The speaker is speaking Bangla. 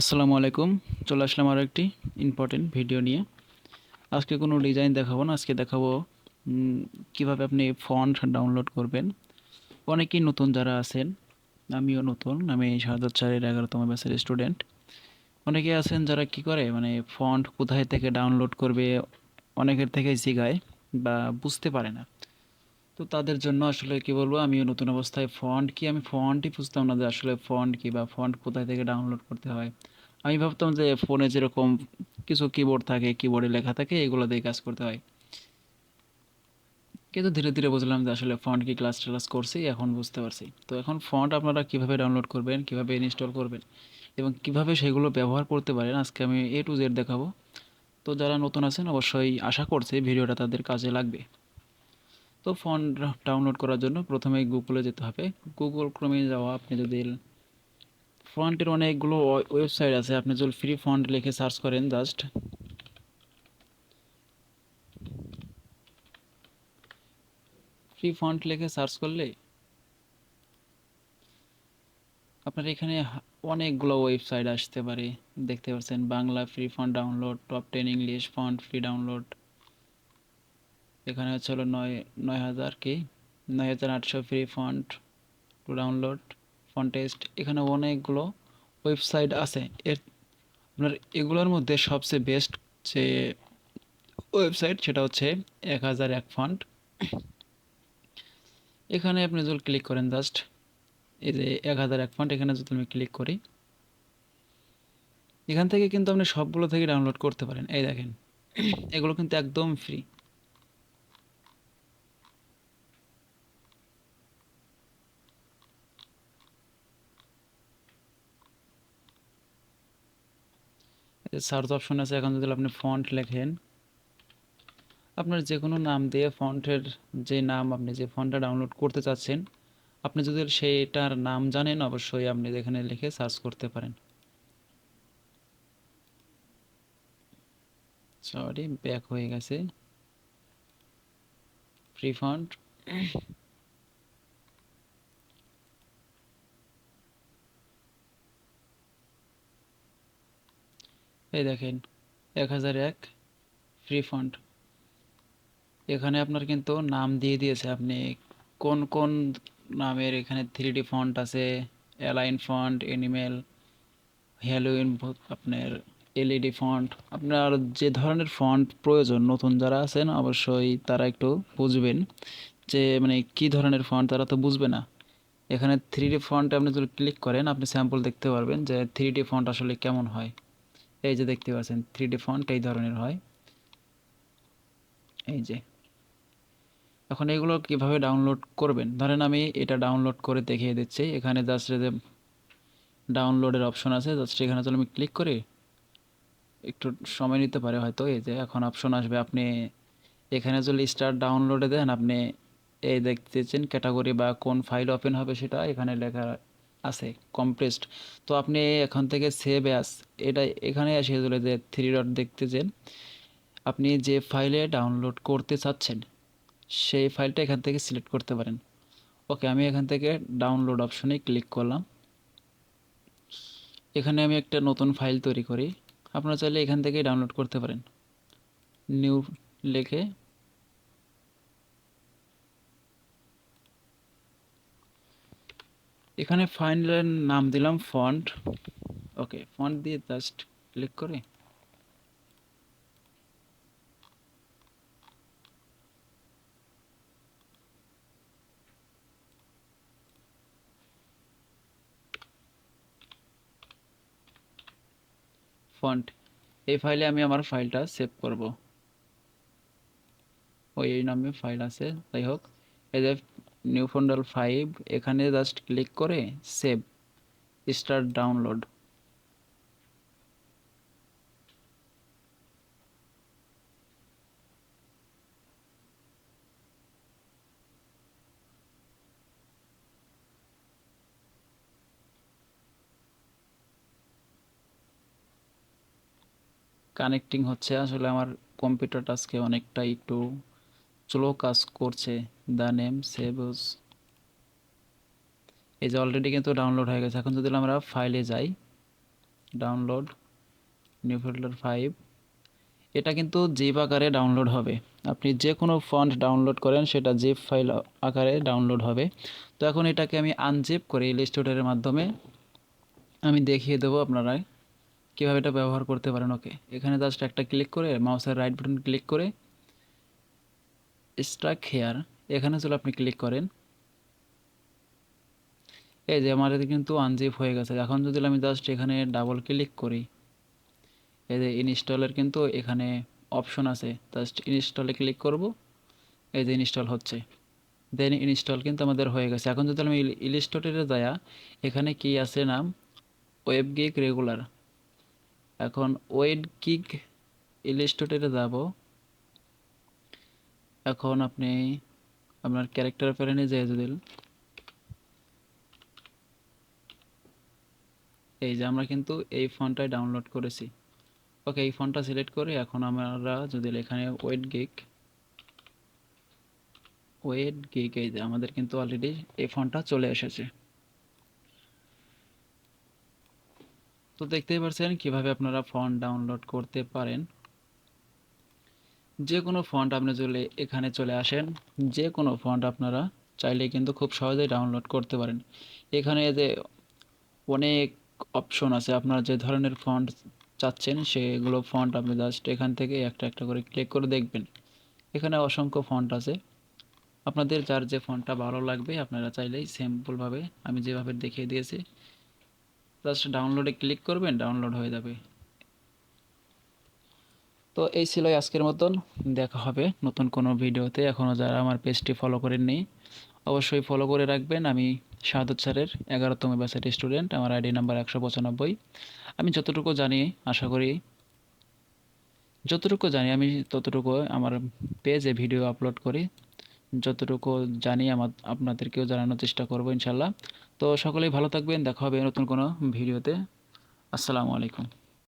আসসালামু আলাইকুম। চলে আসলাম আরও একটি ইম্পর্টেন্ট ভিডিও নিয়ে। আজকে কোনো ডিজাইন দেখাবো না, আজকে দেখাবো কীভাবে আপনি ফন্ট ডাউনলোড করবেন। অনেকেই নতুন যারা আছেন, আমিও নতুন, আমি শাহাদত চারের এগারোতম ব্যাচের স্টুডেন্ট অনেকে আছেন যারা কি করে মানে ফন্ট কোথায় থেকে ডাউনলোড করবে, অনেকের থেকে জিগায় বা বুঝতে পারে না। তো তাদের জন্য আসলে কি বলব, আমিও নতুন অবস্থায় ফন্ট কি, আমি ফন্টই বুঝতাম না যে আসলে ফন্ট কি বা ফন্ট কোথায় থেকে ডাউনলোড করতে হয়। আমি ভাবতাম যে ফোনে যেরকম কিছু কিবোর্ড থাকে কিবোর্ডে লেখা থাকে, এগুলো দিয়ে কাজ করতে হয়। কিন্তু ধীরে ধীরে বুঝলাম যে আসলে ফন্ট কি ক্লাস ক্লাস করছি, এখন বুঝতে পারছি। তো এখন ফন্ট আপনারা কীভাবে ডাউনলোড করবেন, কীভাবে ইনস্টল করবেন এবং কীভাবে সেগুলো ব্যবহার করতে পারেন, আজকে আমি এ টু জেড দেখাবো। তো যারা নতুন আছেন, অবশ্যই আশা করছি ভিডিওটা তাদের কাজে লাগবে। তো ফন্ট ডাউনলোড করার জন্য প্রথমে গুগলে যেতে হবে। গুগল ক্রমে যাওয়া, আপনি যদি ফন্টের অনেকগুলো ওয়েবসাইট আছে, আপনি যদি ফ্রি ফন্ট লিখে সার্চ করেন জাস্ট ফ্রি ফন্ট লিখে সার্চ করলে আপনার এখানে অনেকগুলো ওয়েবসাইট আসতে পারে। দেখতে পাচ্ছেন Bangla free font download top ten English font free download এখানে হচ্ছে হলো নয় নয় হাজার কি? নয় হাজার আটশো ফ্রি ফন্ট টু ডাউনলোড ফন্টেস্ট এখানে অনেকগুলো ওয়েবসাইট আছে। এর, আপনার এগুলোর মধ্যে সবচেয়ে বেস্ট যে ওয়েবসাইট সেটা হচ্ছে এক হাজার এক ফন্ট এখানে আপনি যদি ক্লিক করেন জাস্ট এই যে এক হাজার এক ফন্ট এখানে যদি আমি ক্লিক করি, এখান থেকে কিন্তু আপনি সবগুলো থেকে ডাউনলোড করতে পারেন। এই দেখেন, এগুলো কিন্তু একদম ফ্রি সার্চ অপশন আছে, এখন যদি আপনি ফন্ট লেখেন, আপনার যে কোনো নাম দিয়ে ফন্টের যে নাম আপনি যে ফন্টটা ডাউনলোড করতে চাচ্ছেন, আপনি যদি সেইটার নাম জানেন, অবশ্যই আপনি এখানে লিখে সার্চ করতে পারেন। সরি ব্যাক হয়ে গেছে। ফ্রি ফন্ট এই দেখেন, এক হাজার এক ফ্রি ফন্ট এখানে আপনার কিন্তু নাম দিয়ে দিয়েছে আপনি। কোন কোন নামের এখানে থ্রি ডি ফন্ট আছে? অ্যালাইন ফন্ট এনিমেল হ্যালোইন আপনার এলইডি ফন্ট আপনার যে ধরনের ফন্ট প্রয়োজন, নতুন যারা আছেন, অবশ্যই তারা একটু বুঝবেন যে মানে কি ধরনের ফন্ট তারা তো বুঝবে না। এখানে থ্রি ডি ফন্টে আপনি যদি ক্লিক করেন, আপনি স্যাম্পল দেখতে পারবেন যে থ্রি ডি ফন্ট আসলে কেমন হয়। এই যে দেখতে পাচ্ছেন থ্রি ডি ফন্ট এই ধরনের হয়। এই যে। এখন এগুলো কীভাবে ডাউনলোড করবেন? ধরেন আমি এটা ডাউনলোড করে দেখিয়ে দিচ্ছি। এখানে জাস্ট যে ডাউনলোডের অপশন আছে জাস্ট এখানে যদি আমি ক্লিক করি। একটু সময় নিতে পারে হয়তো, এই যে এখন অপশন আসবে। আপনি এখানে যদি স্টার্ট ডাউনলোডে দেন, আপনি এই দেখতেছেন ক্যাটাগরি বা কোন ফাইল ওপেন হবে সেটা, এখানে লেখা আছে কমপ্রেসড তো আপনি এখান থেকে সেভ অ্যাস এটা এখানে এসে দিলে যে থ্রি ডট দেখতেছেন আপনি যে ফাইলে ডাউনলোড করতে চাচ্ছেন, সেই ফাইলটা এখান থেকে সিলেক্ট করতে পারেন। ওকে আমি এখান থেকে ডাউনলোড অপশনে ক্লিক করলাম। এখানে আমি একটা নতুন ফাইল তৈরি করি। আপনারা চাইলে এখান থেকেই ডাউনলোড করতে পারেন। নিউ লিখে এখানে ফাইলের নাম দিলাম ফন্ট ওকে ফন্ট দিয়ে জাস্ট ক্লিক করে। ফন্ট এই ফাইলে আমি আমার ফাইলটা সেভ করব। ওই এই নামে ফাইল আছে, যাই হোক। এই যে নিউ ফন্ডাল ফাইভ এখানে জাস্ট ক্লিক করে সেভ স্টার্ট ডাউনলোড কানেক্টিং হচ্ছে আসলে আমার কম্পিউটারটা আজকে অনেকটা একটু স্লো কাজ করছে, দ্য নেম সেভস এই যে অলরেডি কিন্তু ডাউনলোড হয়ে গেছে। এখন যদি আমরা ফাইলে যাই ডাউনলোড নিউ ফোল্ডার ফাইভ এটা কিন্তু জিপ আকারে ডাউনলোড হবে, আপনি যে কোনো ফন্ট ডাউনলোড করেন, সেটা জিপ ফাইল আকারে ডাউনলোড হবে। তো এখন এটাকে আমি আনজিপ করে ইলিস্ট্রেটরের মাধ্যমে আমি দেখিয়ে দেবো আপনারা কীভাবে এটা ব্যবহার করতে পারেন। ওকে, এখানে জাস্ট একটা ক্লিক করে মাউসের রাইট বাটন ক্লিক করে স্ট্রাক হেয়ার এখানে চলে আপনি ক্লিক করেন। এই যে আমাদের কিন্তু আনজিপ হয়ে গেছে। এখন যদি আমি জাস্ট এখানে ডাবল ক্লিক করি, এই যে ইনস্টলের কিন্তু এখানে অপশন আছে। জাস্ট ইনস্টলে ক্লিক করব, এই যে ইনস্টল হচ্ছে। দেন ইনস্টল কিন্তু আমাদের হয়ে গেছে। এখন যদি আমি ইলিস্টোটেরে যায়া এখানে কি আছে নাম? ওয়েব গিক রেগুলার এখন ওয়েব গিগ ইলিস্টোটেরে যাব। এখন আপনি আপনার ক্যারেক্টার প্যারেনে যেয়ে যদি এই যে আমরা কিন্তু এই ফোনটাই ডাউনলোড করেছি। ওকে এই ফোনটা সিলেক্ট করে এখন আমরা যদি এখানে ওয়েট গিক ওয়েট গিক এই যে আমাদের কিন্তু অলরেডি এই ফোনটা চলে এসেছে। তো দেখতেই পারছেন কীভাবে আপনারা ফোন ডাউনলোড করতে পারেন। যে কোনো ফন্ট আপনি চলে এখানে চলে আসেন, যে কোনো ফন্ট আপনারা চাইলে কিন্তু খুব সহজেই ডাউনলোড করতে পারেন। এখানে যে অনেক অপশন আছে, আপনারা যে ধরনের ফন্ট চাচ্ছেন, সেগুলো ফন্ট আপনি জাস্ট এখান থেকে একটা একটা করে ক্লিক করে দেখবেন। এখানে অসংখ্য ফন্ট আছে। আপনাদের যার যে ফন্টটা ভালো লাগবে, আপনারা চাইলেই সিম্পলভাবে আমি যেভাবে দেখিয়ে দিয়েছি জাস্ট ডাউনলোডে ক্লিক করবেন ডাউনলোড হয়ে যাবে। তো এই ছিল আজকের মতন। দেখা হবে নতুন কোনো ভিডিওতে। এখনও যারা আমার পেজটি ফলো করেননি, অবশ্যই ফলো করে রাখবেন। আমি শাহাদত স্যারের এগারোতম ব্যাচের স্টুডেন্ট আমার আইডি নাম্বার একশো পঁচানব্বই। আমি যতটুকু জানি, আশা করি, যতটুকু জানি, আমি ততটুকু আমার পেজে ভিডিও আপলোড করি। যতটুকু জানি, আমার, আপনাদেরকেও জানানোর চেষ্টা করব ইনশাল্লাহ তো সকলেই ভালো থাকবেন। দেখা হবে নতুন কোনো ভিডিওতে। আসসালামু আলাইকুম।